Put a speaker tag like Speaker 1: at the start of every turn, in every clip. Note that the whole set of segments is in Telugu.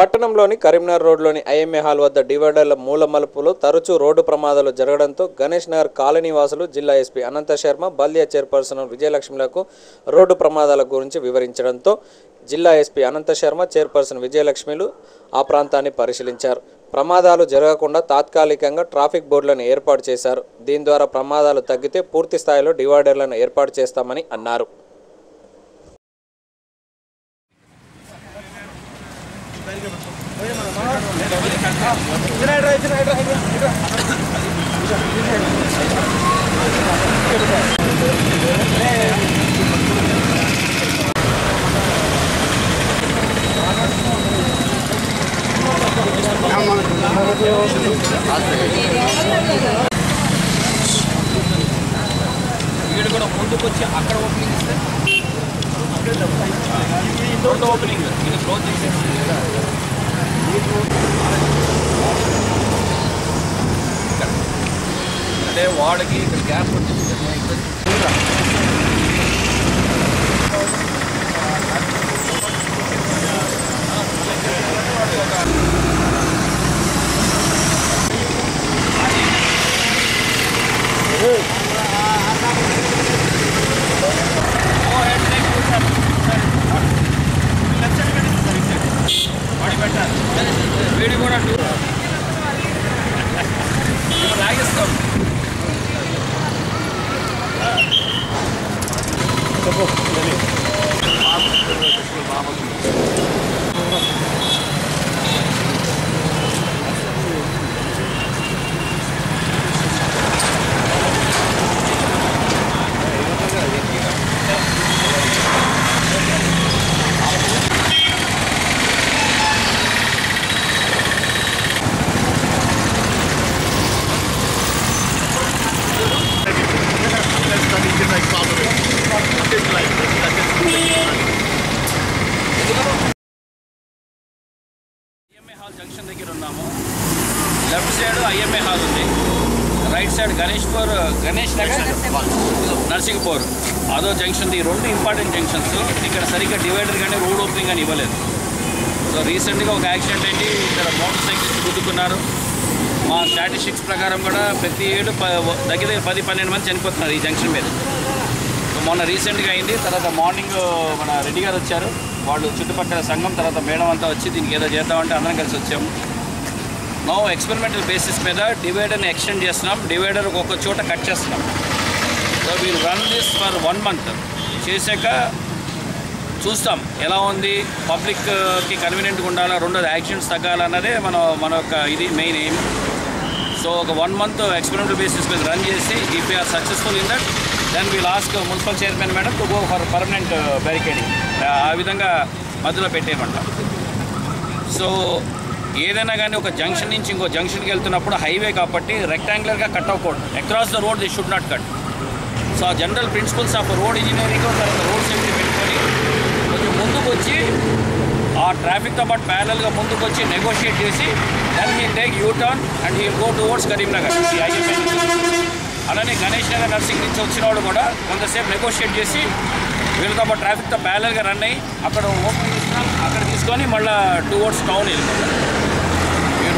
Speaker 1: పట్టణంలోని కరీంనగర్ రోడ్లోని ఐఎంఏ హాల్ వద్ద డివైడర్ల మూల మలుపులు తరచూ రోడ్డు ప్రమాదాలు జరగడంతో గణేష్ నగర్ కాలనీ వాసులు జిల్లా ఎస్పీ అనంత శర్మ బల్దియా చైర్పర్సన్ విజయలక్ష్మిలకు రోడ్డు ప్రమాదాల గురించి వివరించడంతో జిల్లా ఎస్పీ అనంత శర్మ చైర్పర్సన్ విజయలక్ష్మిలు ఆ ప్రాంతాన్ని పరిశీలించారు. ప్రమాదాలు జరగకుండా తాత్కాలికంగా ట్రాఫిక్ బోర్డులను ఏర్పాటు చేశారు. దీని ద్వారా ప్రమాదాలు తగ్గితే పూర్తి స్థాయిలో డివైడర్లను ఏర్పాటు చేస్తామని అన్నారు.
Speaker 2: వీడు కూడా ముందుకు వచ్చి అక్కడ ఓపెనింగ్ ఇస్తే రెండు ఓపెనింగ్ ఇది క్లోజ్ చేసేసి ఇక్కడ. అంటే వాడికి ఇక్కడ గ్యాప్ వచ్చేసి లెఫ్ట్ సైడ్ ఐఎంఏ హాల్ ఉంది. Right side Ganeshpur Ganesh Nagar Narsingpur. అదో జంక్షన్ ఈ రెండు ఇంపార్టెంట్ జంక్షన్స్. ఇక్కడ సరిగ్గా డివైడర్ కానీ రోడ్ ఓపెనింగ్ కానీ ఇవ్వలేదు. సో రీసెంట్గా ఒక యాక్సిడెంట్ అయింది. ఇక్కడ మోటార్ సైకిల్స్ గుద్దుకున్నారు. మా స్టాటిస్టిక్స్ ప్రకారం కూడా ప్రతి ఏడు ప దగ్గర దగ్గర పది పన్నెండు మంది చనిపోతున్నారు ఈ జంక్షన్ మీద. సో మొన్న రీసెంట్గా అయింది. తర్వాత మార్నింగ్ మన రెడ్డి గారు వచ్చారు. వాళ్ళు చుట్టుపక్కల సంఘం తర్వాత మేడం అంతా వచ్చి దీనికి ఏదో చేద్దామంటే అందరం కలిసి వచ్చాము. నో ఎక్స్పెరిమెంటల్ బేసిస్ మీద డివైడర్ని ఎక్స్టెండ్ చేస్తున్నాం. డివైడర్ ఒక్కొక్క చోట కట్ చేస్తున్నాం. So we'll run this for one month చేశాక చూస్తాం ఎలా ఉంది. పబ్లిక్కి uh, కన్వీనియంట్గా ఉండాలా రెండోది యాక్సిడెంట్స్ తగ్గాలన్నదే మన మన యొక్క ఇది మెయిన్ ఎయిమ్ సో ఒక వన్ మంత్ ఎక్స్పెరిమెంటల్ బేసిస్ మీద రన్ చేసి if are successful in that then we last municipal chairman madam to go for permanent barricading ఆ విధంగా మధ్యలో పెట్టేయమంటాం. సో ఏదైనా కానీ ఒక జంక్షన్ నుంచి ఇంకో జంక్షన్కి వెళ్తున్నప్పుడు హైవే కాబట్టి రెక్టాంగులర్గా కట్ అవ్వకూడదు. Across the road they should not cut so ఆ general principles of road engineering తర్వాత రోడ్ సేఫ్టీ పెట్టుకొని కొంచెం ముందుకు వచ్చి ఆ ట్రాఫిక్తో పాటు ప్యారల్గా ముందుకు వచ్చి నెగోషియేట్ చేసి then he take U turn and he go towards Karimnagar ఈ అలానే గణేష్ నగర్ నర్సింగ్ నుంచి వచ్చిన వాడు కూడా కొంతసేపు నెగోషియేట్ చేసి వీళ్ళతో పాటు ట్రాఫిక్తో ప్యారల్గా రన్ అయ్యి అక్కడ ఓపెన్ చేసినా అక్కడ తీసుకొని మళ్ళీ టువర్డ్స్ టౌన్ వెళ్ళిపోతాం.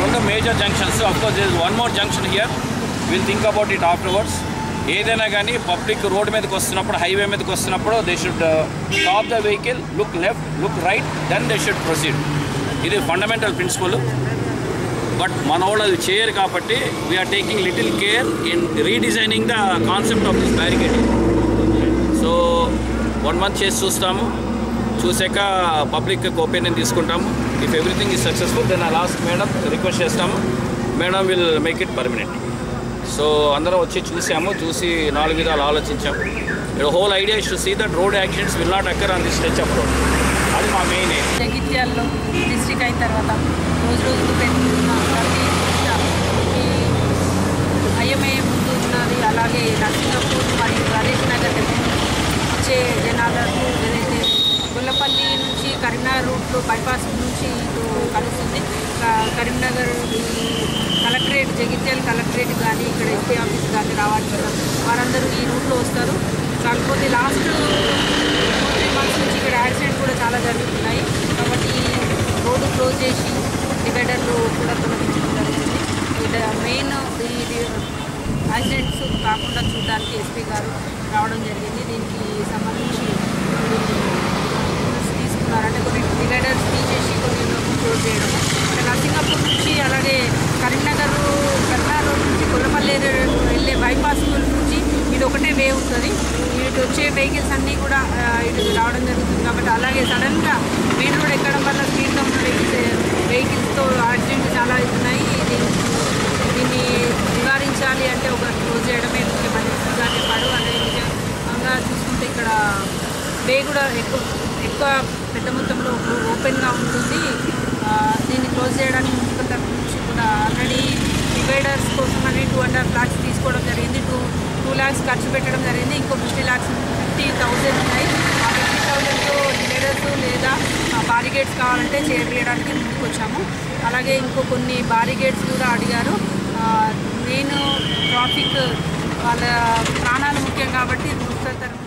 Speaker 2: రెండు major junctions of course is one more junction here will think about it afterwards ఏదైనా కానీ పబ్లిక్ రోడ్ మీదకి వస్తున్నప్పుడు హైవే మీదకి వస్తున్నప్పుడు they should stop the vehicle look left look right then they should proceed ఇది ఫండమెంటల్ ప్రిన్సిపల్ బట్ మన వాళ్ళు అది చేయరు కాబట్టి we're taking little care in redesigning the concept of this barricading so one month చేసి చూస్తాము. చూసాక పబ్లిక్ ఒపీనియన్ తీసుకుంటాము. If everything is successful then ఆ లాస్ట్ మేడం రిక్వెస్ట్ చేస్తాము. Madam will make it permanent so అందరం వచ్చి చూసాము చూసి నాలుగు విధాలు ఆలోచించాము whole idea is to see that road accidents will not occur on the stretch of road అది మా మెయిన్
Speaker 3: జగిత్యాల్లో డిస్ట్రిక్ట్ అయిన తర్వాత రోజు రోజుకు ప్రతి ఐఎంఏ ముందు ఉన్నది అలాగే నర్సింగపూర్ మరియు గణేష్ నగర్ వచ్చే జనాలకు ఇటు బైపాస్ నుంచి ఇటు కలుస్తుంది. క- కరీంనగర్ ఈ కలెక్టరేట్ జగిత్యాల కలెక్టరేట్ కానీ ఇక్కడ ఎస్పీ ఆఫీస్ కానీ రావాల్సిన వారందరూ ఈ రూట్లో వస్తారు. కాకపోతే లాస్ట్ టూ త్రీ మంత్స్ నుంచి ఇక్కడ యాక్సిడెంట్ కూడా చాలా జరుగుతున్నాయి. కాబట్టి రోడ్డు క్లోజ్ చేసి డివైడర్లు కూడా తొలగించడం జరిగింది మెయిన్ ఇది యాక్సిడెంట్స్ కాకుండా చూడడానికి ఎస్పీ గారు రావడం జరిగింది. దీనికి సంబంధించి చేస్తున్నారు అంటే కొన్ని డివైడర్స్ తీసేసి కొన్ని క్లోజ్ చేయడం. అంటే నర్సింగపూర్ నుంచి అలాగే కరీంనగర్ కన్నా రోడ్ నుంచి కొల్లపల్లి వెళ్ళే బైపాస్ నుంచి ఇది ఒకటే వే ఉంటుంది ఇటు వచ్చే వెహికల్స్ అన్నీ కూడా ఇటు రావడం జరుగుతుంది. కాబట్టి అలాగే సడన్గా మెయిన్ రోడ్ ఎక్కడం వల్ల స్పీడ్లో ఉన్న వెహికల్స్ వెహికల్స్తో యాక్సిడెంట్ చాలా అవుతున్నాయి ఇది దీన్ని నివారించాలి అంటే ఒక క్లోజ్ చేయడమే ముఖ్యమని ఎస్పీగా చెప్పాడు అదే విధంగా చూసుకుంటే ఇక్కడ వే కూడా ఎక్కువ పెద్ద మొత్తంలో ఓపెన్గా ఉంటుంది. దీన్ని క్లోజ్ చేయడానికి మున్సిపల్ తరఫు నుంచి కూడా ఆల్రెడీ డివైడర్స్ కోసం అని టూ అండ్ హాఫ్ ల్యాక్స్ తీసుకోవడం జరిగింది. టూ టూ ల్యాక్స్ ఖర్చు పెట్టడం జరిగింది. ఇంకో ఫిఫ్టీ ల్యాక్స్ ఫిఫ్టీ థౌజండ్ ఉన్నాయి. ఆ ఫిఫ్టీ థౌజండ్తో డివైడర్స్ లేదా బారిగేట్స్ కావాలంటే చేయడానికి ముందుకు వచ్చాము అలాగే ఇంకో కొన్ని బారిగేట్స్ కూడా అడిగారు. నేను ట్రాఫిక్ వాళ్ళ ప్రాణాలు ముఖ్యం కాబట్టి మున్సిపల్ తరఫు